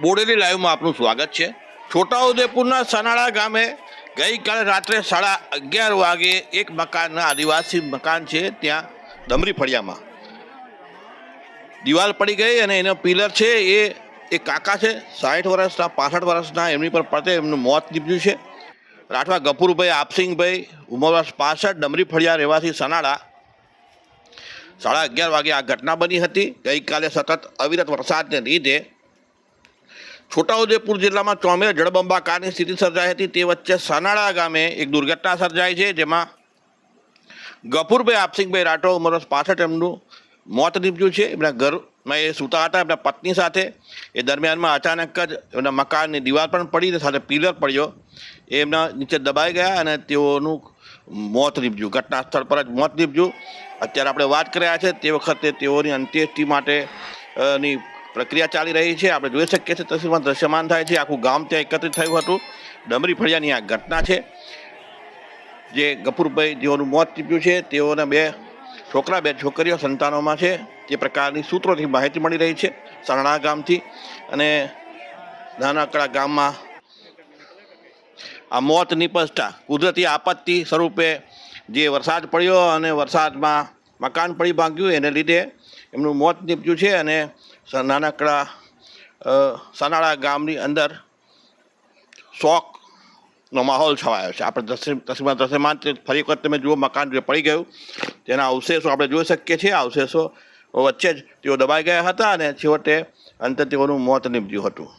બોડેલી લાઈવમાં આપનું સ્વાગત છે. છોટાઉદેપુરના સનાળા ગામે ગઈકાલે રાત્રે સાડા અગિયાર વાગે એક મકાનના આદિવાસી મકાન છે, ત્યાં ડમરી ફળિયામાં. દિવાલ પડી ગઈ અને એનો પિલર છે, એ એક કાકા છે સાઠ વર્ષના, પાસઠ વર્ષના, એમની પર પડતે એમનું મોત નીપજ્યું છે. રાઠવા ગફુરભાઈ આપસિંગભાઈ, ઉંમર પાસઠ, ડમરી ફળિયા રહેવાસી સનાળા. સાડા અગિયાર વાગે આ ઘટના બની હતી. ગઈકાલે સતત અવિરત વરસાદને લીધે છોટાઉદેપુર જિલ્લામાં ચોમેર જળબંબાકારની સ્થિતિ સર્જાઈ હતી. તે વચ્ચે સનાળા ગામે એક દુર્ઘટના સર્જાઈ છે, જેમાં ગફુરભાઈ આપસિંગભાઈ રાઠો ઉંમર પાસઠ એમનું મોત નીપજ્યું છે. એમના ઘરમાં એ સૂતા હતા, એમના પત્ની સાથે. એ દરમિયાનમાં અચાનક જ એમના મકાનની દિવાલ પણ પડી અને સાથે પિલર પડ્યો. એ એમના નીચે દબાઈ ગયા અને તેઓનું મોત નીપજ્યું. ઘટના સ્થળ પર જ મોત નીપજ્યું. અત્યારે આપણે વાત કર્યા છે, તે વખતે તેઓની અંત્યેષ્ટિ માટે ની પ્રક્રિયા ચાલી રહી છે. આપણે જોઈ શકીએ છીએ તસવીરમાં દ્રશ્યમાન થાય છે. આખું ગામ ત્યાં એકત્રિત થયું હતું. ડમરી ફળિયાની આ ઘટના છે. જે ગફુરભાઈ જેઓનું મોત નીપજ્યું છે, તેઓના બે છોકરા, બે છોકરીઓ સંતાનોમાં છે. તે પ્રકારની સૂત્રોથી માહિતી મળી રહી છે સરણા ગામથી. અને નાનકડા ગામમાં આ મોત નિપજતા કુદરતી આપત્તિ સ્વરૂપે જે વરસાદ પડ્યો અને વરસાદમાં મકાન પડી ભાંગ્યું, એને લીધે એમનું મોત નીપજ્યું છે અને નાનકડા સનાળા ગામની અંદર શોકનો માહોલ છવાયો છે. આપણે તસવીર તસવીરમાં તે ફરી વખત તમે જુઓ, મકાન જે પડી ગયું, તેના અવશેષો આપણે જોઈ શકીએ છીએ. અવશેષો વચ્ચે જ તેઓ દબાઈ ગયા હતા અને છેવટે અંતે તેઓનું મોત નીપજ્યું હતું.